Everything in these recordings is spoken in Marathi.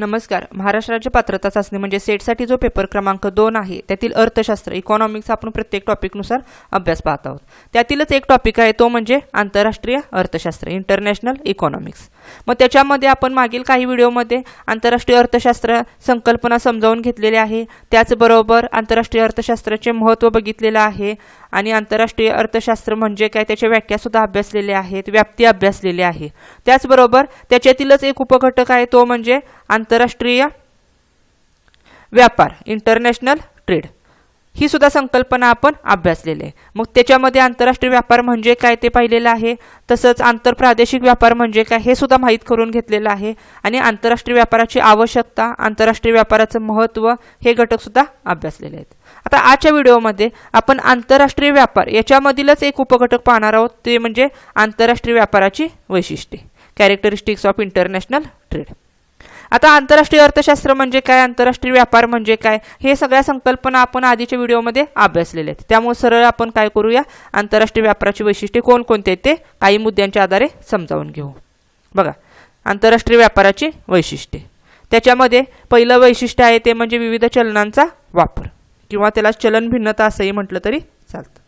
नमस्कार. महाराष्ट्र राज्य पात्रता चाचणी म्हणजे सेटसाठी जो पेपर क्रमांक दोन आहे त्यातील अर्थशास्त्र इकॉनॉमिक्स आपण प्रत्येक टॉपिकनुसार अभ्यास पाहत आहोत. त्यातीलच एक टॉपिक आहे तो म्हणजे आंतरराष्ट्रीय अर्थशास्त्र इंटरनॅशनल इकॉनॉमिक्स मग त्याच्यामध्ये आपण मागील काही व्हिडिओमध्ये आंतरराष्ट्रीय अर्थशास्त्र संकल्पना समजावून घेतलेली आहे. त्याचबरोबर आंतरराष्ट्रीय अर्थशास्त्राचे महत्त्व बघितलेलं आहे आणि आंतरराष्ट्रीय अर्थशास्त्र म्हणजे काय त्याच्या व्याख्यासुद्धा अभ्यासलेल्या आहेत व्याप्ती अभ्यासलेली आहे. त्याचबरोबर त्याच्यातीलच एक उपघटक आहे तो म्हणजे आंतरराष्ट्रीय व्यापार इंटरनॅशनल ट्रेड ही सुद्धा संकल्पना आपण अभ्यासलेली आहे. मग त्याच्यामध्ये आंतरराष्ट्रीय व्यापार म्हणजे काय ते पाहिलेलं आहे तसंच आंतरप्रादेशिक व्यापार म्हणजे काय हे सुद्धा माहीत करून घेतलेलं आहे आणि आंतरराष्ट्रीय व्यापाराची आवश्यकता आंतरराष्ट्रीय व्यापाराचं महत्त्व हे घटकसुद्धा अभ्यासलेले आहेत. आता आजच्या व्हिडिओमध्ये आपण आंतरराष्ट्रीय व्यापार याच्यामधीलच एक उपघटक पाहणार आहोत ते म्हणजे आंतरराष्ट्रीय व्यापाराची वैशिष्ट्ये. कॅरेक्टरिस्टिक्स ऑफ इंटरनॅशनल ट्रेड आता आंतरराष्ट्रीय अर्थशास्त्र म्हणजे काय? आंतरराष्ट्रीय व्यापार म्हणजे काय? हे सगळ्या संकल्पना आपण आधीच्या व्हिडिओमध्ये अभ्यासलेल्या आहेत. त्यामुळे सरळ आपण काय करूया? आंतरराष्ट्रीय व्यापाराची वैशिष्ट्ये कोणकोणते आहेत ते काही मुद्द्यांच्या आधारे समजावून घेऊ. बघा आंतरराष्ट्रीय व्यापाराची वैशिष्ट्ये. त्याच्यामध्ये पहिलं वैशिष्ट्य आहे ते म्हणजे विविध चलनांचा वापर. किंवा त्याला चलन भिन्नता असंही म्हटलं तरी चालतं.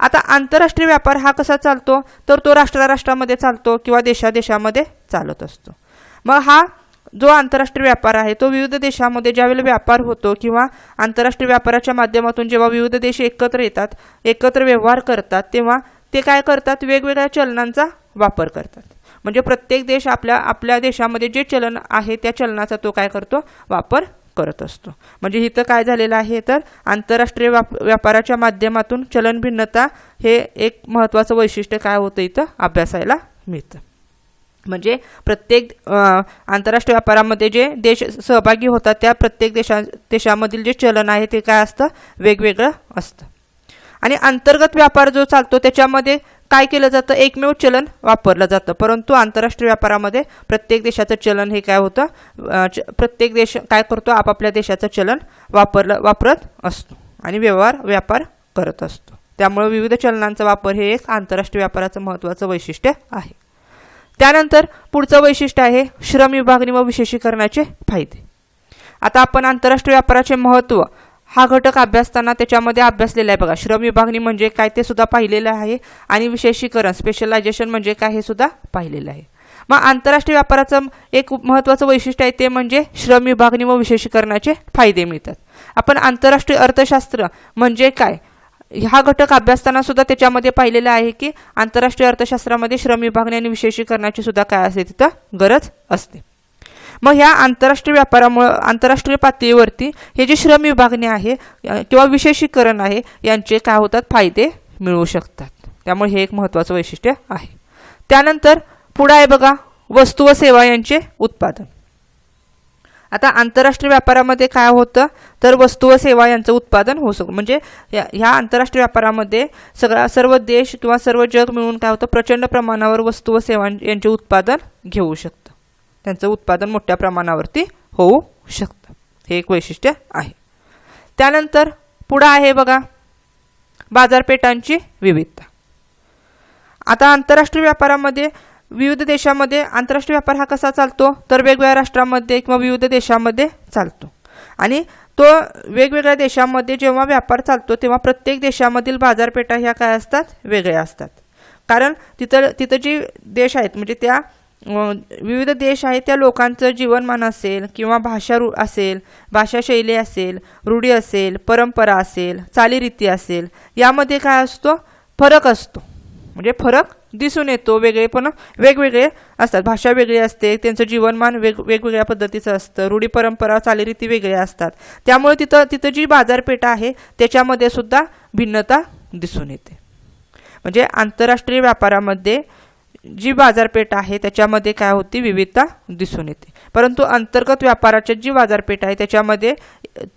आता आंतरराष्ट्रीय व्यापार हा कसा चालतो? तर तो राष्ट्राराष्ट्रामध्ये चालतो किंवा देशादेशामध्ये चालत असतो. मग हा जो आंतरराष्ट्रीय व्यापार आहे तो विविध देशामध्ये ज्यावेळेला व्यापार होतो किंवा आंतरराष्ट्रीय व्यापाराच्या माध्यमातून जेव्हा विविध देश एकत्र येतात एकत्र व्यवहार करतात तेव्हा ते काय करतात? वेगवेगळ्या चलनांचा वापर करतात. म्हणजे प्रत्येक देश आपल्या आपल्या देशामध्ये जे चलन आहे त्या चलनाचा तो काय करतो? वापर करत असतो. म्हणजे इथं काय झालेलं आहे तर आंतरराष्ट्रीय व्याप व्यापाराच्या माध्यमातून चलन भिन्नता हे एक महत्त्वाचं वैशिष्ट्य काय होतं इथं? अभ्यासायला मिळतं. म्हणजे प्रत्येक आंतरराष्ट्रीय व्यापारामध्ये जे देश सहभागी होतात त्या प्रत्येक देशा देशामधील जे चलन आहे ते काय असतं? वेगवेगळं असतं. आणि अंतर्गत व्यापार जो चालतो त्याच्यामध्ये काय केलं जातं? एकमेव चलन वापरलं जातं. परंतु आंतरराष्ट्रीय व्यापारामध्ये प्रत्येक देशाचं चलन हे काय होतं? प्रत्येक देश काय करतो? आपापल्या देशाचं चलन वापरलं वापरत असतो. आणि व्यवहार व्यापार करत असतो. त्यामुळे विविध चलनांचा वापर हे एक आंतरराष्ट्रीय व्यापाराचं महत्त्वाचं वैशिष्ट्य आहे. त्यानंतर पुढचं वैशिष्ट्य आहे श्रम विभागणी व विशेषीकरणाचे फायदे. आता आपण आंतरराष्ट्रीय व्यापाराचे महत्त्व हा घटक अभ्यासताना त्याच्यामध्ये अभ्यासलेला आहे बघा. श्रम विभागणी म्हणजे काय ते सुद्धा पाहिलेलं आहे आणि विशेषीकरण स्पेशलायझेशन म्हणजे काय हे सुद्धा पाहिलेलं आहे. मग आंतरराष्ट्रीय व्यापाराचं एक महत्त्वाचं वैशिष्ट्य आहे ते म्हणजे श्रम विभागणी व विशेषीकरणाचे फायदे मिळतात. आपण आंतरराष्ट्रीय अर्थशास्त्र म्हणजे काय? हा घटक अभ्यासताना सुद्धा त्याच्यामध्ये पाहिलेला आहे की आंतरराष्ट्रीय अर्थशास्त्रामध्ये श्रम विभागणी आणि विशेषीकरणाची सुद्धा काय असते तिथं गरज असते. मग ह्या आंतरराष्ट्रीय व्यापारामुळं आंतरराष्ट्रीय पातळीवरती हे जे श्रम विभागणी आहे किंवा विशेषीकरण आहे यांचे काय होतात फायदे मिळू शकतात. त्यामुळे हे एक महत्त्वाचं वैशिष्ट्य आहे. त्यानंतर पुढं आहे बघा वस्तू व सेवा यांचे उत्पादन. आता आंतरराष्ट्रीय व्यापारामध्ये काय होतं? तर वस्तू व सेवा यांचं उत्पादन होऊ शकतं म्हणजे या ह्या आंतरराष्ट्रीय व्यापारामध्ये सगळा सर्व देश किंवा सर्व जग मिळून काय होतं? प्रचंड प्रमाणावर वस्तू व सेवा यांचे उत्पादन घेऊ शकतं. त्यांचं उत्पादन मोठ्या प्रमाणावरती होऊ शकतं. हे एक वैशिष्ट्य आहे. त्यानंतर पुढं आहे बघा बाजारपेठांची विविधता. आता आंतरराष्ट्रीय व्यापारामध्ये विविध देशामध्ये आंतरराष्ट्रीय व्यापार हा कसा चालतो? तर वेगवेगळ्या राष्ट्रांमध्ये किंवा विविध देशामध्ये चालतो. आणि तो वेगवेगळ्या देशामध्ये जेव्हा व्यापार चालतो तेव्हा प्रत्येक देशामधील बाजारपेठा ह्या काय असतात? वेगळ्या असतात. कारण तिथं तिथं जी देश आहेत म्हणजे त्या विविध देश आहेत त्या लोकांचं जीवनमान असेल किंवा भाषा रू असेल भाषाशैली असेल रूढी असेल परंपरा असेल चालीरीती असेल यामध्ये काय असतो? फरक असतो. म्हणजे फरक दिसून येतो वेगळे पण वेगवेगळे असतात. भाषा वेगळी असते त्यांचं जीवनमान वेग वेगवेगळ्या पद्धतीचं असतं रूढी परंपरा चालीरीती वेगळ्या असतात. त्यामुळे तिथं तिथं जी बाजारपेठ आहे त्याच्यामध्ये सुद्धा भिन्नता दिसून येते. म्हणजे आंतरराष्ट्रीय व्यापारामध्ये जी बाजारपेठ आहे त्याच्यामध्ये काय होती विविधता दिसून येते. परंतु अंतर्गत व्यापाराच्या जी बाजारपेठ आहे त्याच्यामध्ये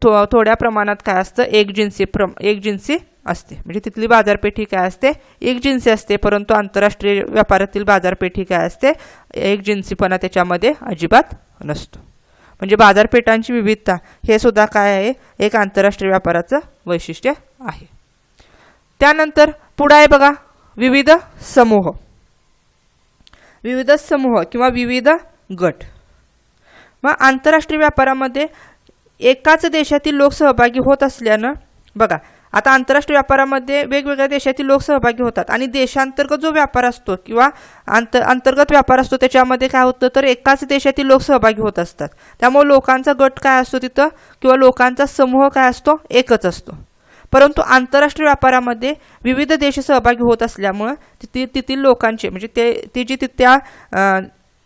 थो थोड्या प्रमाणात काय असतं एकजिन्सी प्रम एकजिन्सी असते. म्हणजे तिथली बाजारपेठ ही काय असते? एक जिन्सी असते परंतु आंतरराष्ट्रीय व्यापारातील बाजारपेठ ही काय असते? एक जिन्सीपणा त्याच्यामध्ये अजिबात नसतो. म्हणजे बाजारपेठांची विविधता हे सुद्धा काय आहे? एक आंतरराष्ट्रीय व्यापाराचं वैशिष्ट्य आहे. त्यानंतर पुढं आहे बघा विविध समूह. विविध समूह किंवा विविध गट. मग आंतरराष्ट्रीय व्यापारामध्ये एकाच देशातील लोक सहभागी होत असल्यानं बघा आता आंतरराष्ट्रीय व्यापारामध्ये वेगवेगळ्या देशातील लोक सहभागी होतात आणि देशांतर्गत जो व्यापार असतो किंवा आंतर अंतर्गत व्यापार असतो त्याच्यामध्ये काय होतं तर एकाच देशातील लोक सहभागी होत असतात. त्यामुळे लोकांचा गट काय असतो तिथं? किंवा लोकांचा समूह काय असतो? एकच असतो. परंतु आंतरराष्ट्रीय व्यापारामध्ये विविध देश सहभागी होत असल्यामुळं तिथे तेथील लोकांचे म्हणजे ते ती जी ति- त्या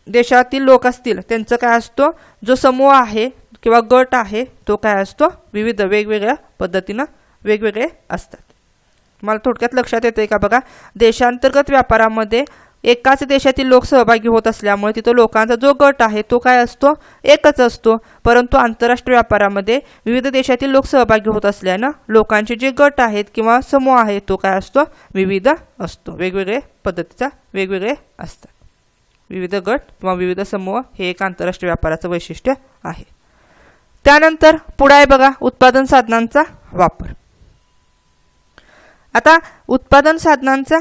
देशातील लोक असतील त्यांचं काय असतो? जो समूह आहे किंवा गट आहे तो काय असतो? विविध वेगवेगळ्या पद्धतीनं वेगवेगळे असतात. मला थोडक्यात लक्षात येतं आहे का बघा? देशांतर्गत व्यापारामध्ये एकाच देशातील लोक सहभागी होत असल्यामुळे तिथं लोकांचा जो गट आहे तो काय असतो? एकच असतो. परंतु आंतरराष्ट्रीय व्यापारामध्ये विविध देशातील लोक सहभागी होत असल्यानं लोकांचे जे गट आहेत किंवा समूह आहे तो काय असतो? विविध असतो. वेगवेगळे पद्धतीचा वेगवेगळे असतात. विविध गट किंवा विविध समूह हे एक आंतरराष्ट्रीय व्यापाराचं वैशिष्ट्य आहे. त्यानंतर पुढे आहे बघा उत्पादन साधनांचा वापर. आता उत्पादन साधनांचा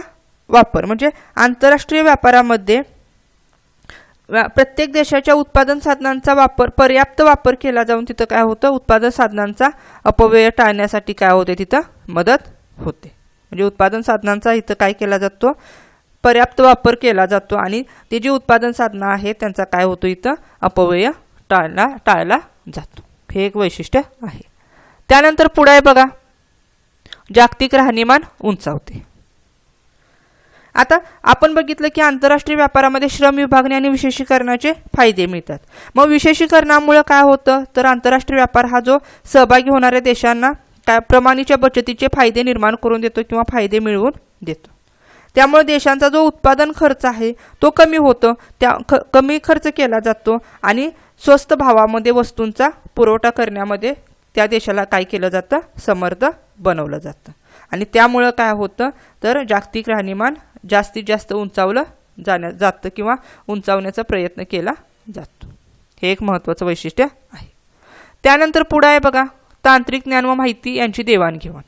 वापर म्हणजे आंतरराष्ट्रीय व्यापारामध्ये व्या- प्रत्येक देशाच्या उत्पादन साधनांचा वापर पर्याप्त वापर केला जाऊन तिथं काय होतं? उत्पादन साधनांचा अपव्यय टाळण्यासाठी काय होते? तिथं मदत होते. म्हणजे उत्पादन साधनांचा इथं काय केला जातो? पर्याप्त वापर केला जातो आणि ते जी उत्पादन साधनं आहेत त्यांचा काय होतो इथं? अपव्यय टाळला टाळला जातो. हे एक वैशिष्ट्य आहे. त्यानंतर पुढे आहे बघा. जागतिक राहणीमान उंचावते. आता आपण बघितलं की आंतरराष्ट्रीय व्यापारामध्ये श्रम विभागणे आणि विशेषीकरणाचे फायदे मिळतात. मग विशेषीकरणामुळं काय होतं? तर आंतरराष्ट्रीय व्यापार हा जो सहभागी होणाऱ्या देशांना काय प्रमाणीच्या बचतीचे फायदे निर्माण करून देतो किंवा फायदे मिळवून देतो. त्यामुळे देशांचा जो उत्पादन खर्च आहे तो कमी होतो त्या ख कमी खर्च केला जातो आणि स्वस्त भावामध्ये वस्तूंचा पुरवठा करण्यामध्ये त्या देशाला काय केलं जातं? समर्थ बनवलं जातं. आणि त्यामुळं काय होतं? तर जागतिक राहणीमान जास्तीत जास्त उंचावलं जाण्या जातं किंवा उंचावण्याचा प्रयत्न केला जातो. हे एक महत्त्वाचं वैशिष्ट्य आहे. त्यानंतर पुढं आहे बघा तांत्रिक ज्ञान व माहिती यांची देवाणघेवाण.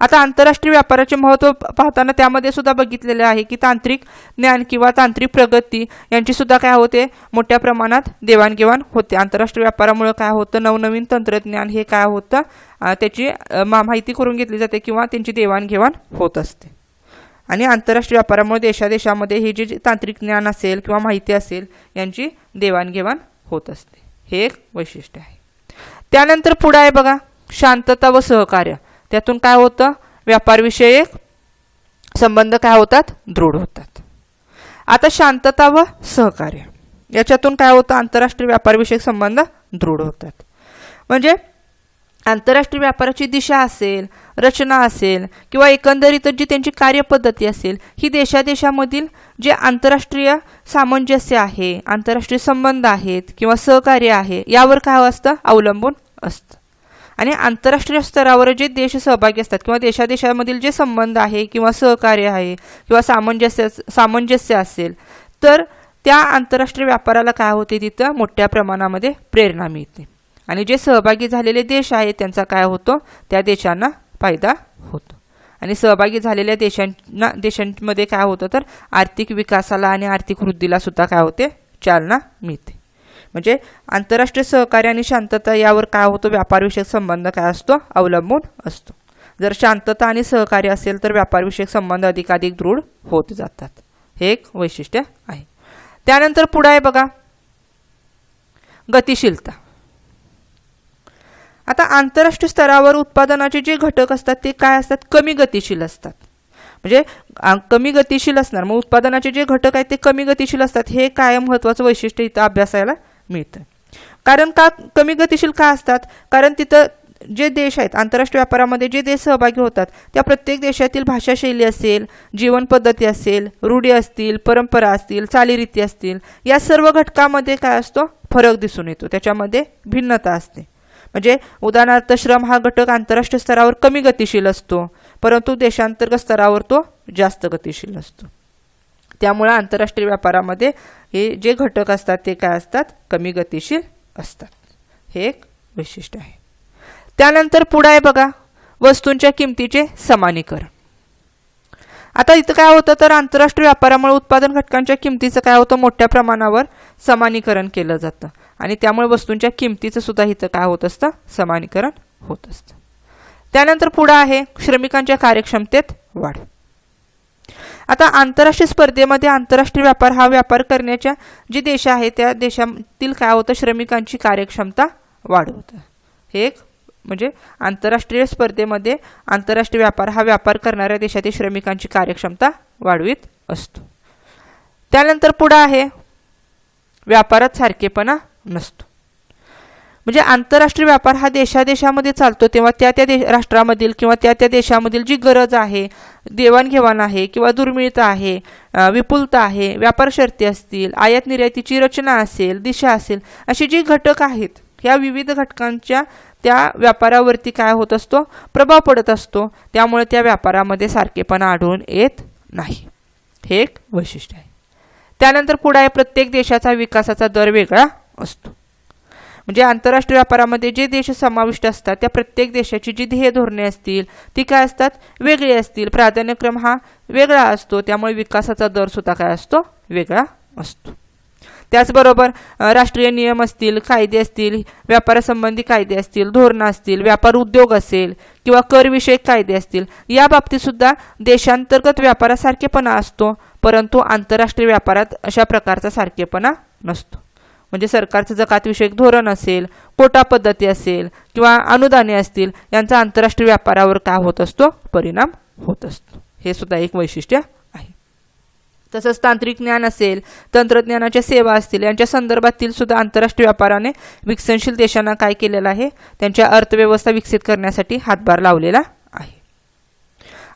आता आंतरराष्ट्रीय व्यापाराचे महत्त्व पाहताना त्यामध्ये सुद्धा बघितलेले आहे की तांत्रिक ज्ञान किंवा तांत्रिक प्रगती यांची सुद्धा काय होते? मोठ्या प्रमाणात देवाणघेवाण होते. आंतरराष्ट्रीय व्यापारामुळे काय होतं? नवनवीन तंत्रज्ञान हे काय होतं? त्याची मा- माहिती करून घेतली जाते किंवा त्यांची देवाणघेवाण होत असते. आणि आंतरराष्ट्रीय व्यापारामुळे देशादेशामध्ये हे जे तांत्रिक ज्ञान असेल किंवा माहिती असेल यांची देवाणघेवाण होत असते. हे एक वैशिष्ट्य आहे. त्यानंतर पुढं आहे बघा शांतता व सहकार्य. त्यातून काय होतं? व्यापारविषयक संबंध काय होतात? दृढ होतात. आता शांतता व सहकार्य. याच्यातून काय होतं? आंतरराष्ट्रीय व्यापारविषयक संबंध दृढ होतात. म्हणजे आंतरराष्ट्रीय व्यापाराची दिशा असेल रचना असेल किंवा एकंदरीतच जी त्यांची कार्यपद्धती असेल ही देशादेशामधील जे आंतरराष्ट्रीय सामंजस्य आहे आंतरराष्ट्रीय संबंध आहेत किंवा सहकार्य आहे यावर काय असतं? अवलंबून असतं. आणि आंतरराष्ट्रीय स्तरावर जे देश सहभागी असतात किंवा देशादेशामधील जे संबंध आहे किंवा सहकार्य आहे किंवा सामंजस्य सामंजस्य असेल तर त्या आंतरराष्ट्रीय व्यापाराला काय होते तिथं? मोठ्या प्रमाणामध्ये प्रेरणा मिळते. आणि जे सहभागी झालेले देश आहेत त्यांचा काय होतो? त्या देशांना फायदा होतो. आणि सहभागी झालेल्या देशांना देशांमध्ये काय होतं तर आर्थिक विकासाला आणि आर्थिक वृद्धीला सुद्धा काय होते? चालना मिळते. म्हणजे आंतरराष्ट्रीय सहकार्य आणि शांतता यावर काय होतो? व्यापारविषयक संबंध काय असतो? अवलंबून असतो. जर शांतता आणि सहकार्य असेल तर व्यापारविषयक संबंध अधिकाधिक दृढ होत जातात. हे एक वैशिष्ट्य आहे. त्यानंतर पुढं आहे बघा. गतिशीलता. आता आंतरराष्ट्रीय स्तरावर उत्पादनाचे जे घटक असतात ते काय असतात? कमी गतिशील असतात. म्हणजे कमी गतिशील असणार. मग उत्पादनाचे जे घटक आहेत ते कमी गतिशील असतात. हे काय महत्त्वाचं वैशिष्ट्य इथं अभ्यासायला मिळतं कारण का कमी गतिशील का असतात? कारण तिथं जे देश आहेत आंतरराष्ट्रीय व्यापारामध्ये जे देश सहभागी होतात त्या प्रत्येक देशातील भाषाशैली असेल जीवन पद्धती असेल रूढी असतील परंपरा असतील चालीरीती असतील या सर्व घटकामध्ये काय असतो? फरक दिसून येतो. त्याच्यामध्ये भिन्नता असते. म्हणजे उदाहरणार्थ श्रम हा घटक आंतरराष्ट्रीय स्तरावर कमी गतिशील असतो परंतु देशांतर्गत स्तरावर तो जास्त गतिशील असतो. त्यामुळे आंतरराष्ट्रीय व्यापारामध्ये हे जे घटक असतात ते काय असतात? कमी गतिशील असतात. हे एक वैशिष्ट्य आहे. त्यानंतर पुढं आहे बघा वस्तूंच्या किमतीचे समानीकरण. आता इथं काय होतं तर आंतरराष्ट्रीय व्यापारामुळे उत्पादन घटकांच्या किमतीचं काय होतं? मोठ्या प्रमाणावर समानीकरण केलं जातं. आणि त्यामुळे वस्तूंच्या किमतीचं सुद्धा इथं काय होत असतं? समानीकरण होत असतं. त्यानंतर पुढं आहे श्रमिकांच्या कार्यक्षमतेत आता आंतरराष्ट्रीय स्पर्धेमध्ये आंतरराष्ट्रीय व्यापार हा व्यापार करण्याच्या जे देश आहे त्या देशातील काय होतं? श्रमिकांची कार्यक्षमता वाढवतं. हे एक म्हणजे आंतरराष्ट्रीय स्पर्धेमध्ये आंतरराष्ट्रीय व्यापार हा व्यापार करणाऱ्या देशातील श्रमिकांची कार्यक्षमता वाढवीत असतो. त्यानंतर पुढं आहे व्यापारात सारखेपणा नसतो. म्हणजे आंतरराष्ट्रीय व्यापार हा देशादेशामध्ये चालतो तेव्हा त्या त्या दे राष्ट्रामधील किंवा त्या त्या देशामधील जी गरज आहे देवाणघेवाण आहे किंवा दुर्मिळता आहे विपुलता आहे व्यापार शर्ती असतील आयात निर्यातीची रचना असेल दिशा असेल अशी जी घटक आहेत ह्या विविध घटकांच्या त्या व्यापारावरती काय होत असतो? प्रभाव पडत असतो. त्यामुळे त्या व्यापारामध्ये सारखेपणा आढळून येत नाही. हे एक वैशिष्ट्य आहे. त्यानंतर पुढे आहे प्रत्येक देशाचा विकासाचा दर वेगळा असतो. म्हणजे आंतरराष्ट्रीय व्यापारामध्ये जे देश समाविष्ट असतात त्या प्रत्येक देशाची जी ध्येय धोरणे असतील ती काय असतात? वेगळी असतील. प्राधान्यक्रम हा वेगळा असतो. त्यामुळे विकासाचा दर सुद्धा काय असतो? वेगळा असतो. त्याचबरोबर राष्ट्रीय नियम असतील कायदे असतील व्यापारासंबंधी कायदे असतील धोरणं असतील व्यापार उद्योग असेल किंवा करविषयक कायदे असतील या बाबतीत सुद्धा देशांतर्गत व्यापारासारखेपणा असतो परंतु आंतरराष्ट्रीय व्यापारात अशा प्रकारचा सारखेपणा नसतो. म्हणजे सरकारचं जकातविषयक धोरण असेल कोटा पद्धती असेल किंवा अनुदाने असतील यांचा आंतरराष्ट्रीय व्यापारावर काय होत असतो? परिणाम होत असतो. हे सुद्धा एक वैशिष्ट्य आहे. तसंच तांत्रिक ज्ञान असेल तंत्रज्ञानाच्या सेवा असतील यांच्या संदर्भातील सुद्धा आंतरराष्ट्रीय व्यापाराने विकसनशील देशांना काय केलेलं आहे? त्यांच्या अर्थव्यवस्था विकसित करण्यासाठी हातभार लावलेला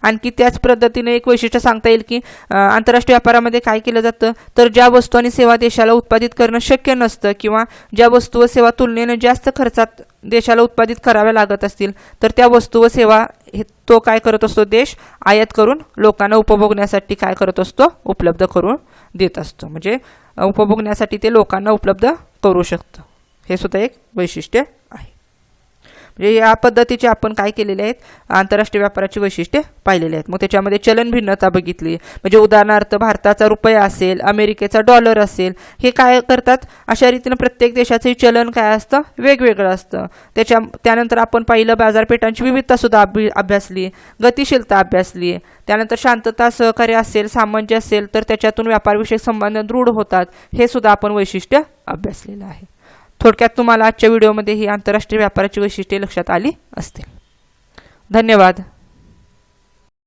आणखी त्याच पद्धतीने एक वैशिष्ट्य सांगता येईल की आंतरराष्ट्रीय व्यापारामध्ये काय केलं जातं? तर ज्या वस्तू आणि सेवा देशाला उत्पादित करणं शक्य नसतं किंवा ज्या वस्तू व सेवा तुलनेनं जास्त खर्चात देशाला उत्पादित कराव्या लागत असतील तर त्या वस्तू व सेवा हे तो काय करत असतो? देश आयात करून लोकांना उपभोगण्यासाठी काय करत असतो? उपलब्ध करून देत असतो. म्हणजे उपभोगण्यासाठी ते लोकांना उपलब्ध करू शकतं. हे सुद्धा एक वैशिष्ट्य आहे. म्हणजे या पद्धतीचे आपण काय केलेले आहेत? आंतरराष्ट्रीय व्यापाराची वैशिष्ट्ये पाहिलेली आहेत. मग त्याच्यामध्ये चलन भिन्नता बघितली. म्हणजे उदाहरणार्थ भारताचा रुपया असेल अमेरिकेचा डॉलर असेल हे काय करतात? अशा रीतीनं प्रत्येक देशाचे चलन काय असतं? वेगवेगळं असतं. त्याच्या त्यानंतर आपण पाहिलं बाजारपेठांची विविधतासुद्धा अभि अभ्यासली. गतिशीलता अभ्यासली. त्यानंतर शांतता सहकार्य असेल सामंजस्य असेल तर त्याच्यातून व्यापारविषयक संबंध दृढ होतात. हे सुद्धा आपण वैशिष्ट्य अभ्यासलेलं आहे. थोडक्यात तुम्हाला आजच्या व्हिडिओमध्ये ही आंतरराष्ट्रीय व्यापाराची वैशिष्ट्ये लक्षात आली असतील. धन्यवाद.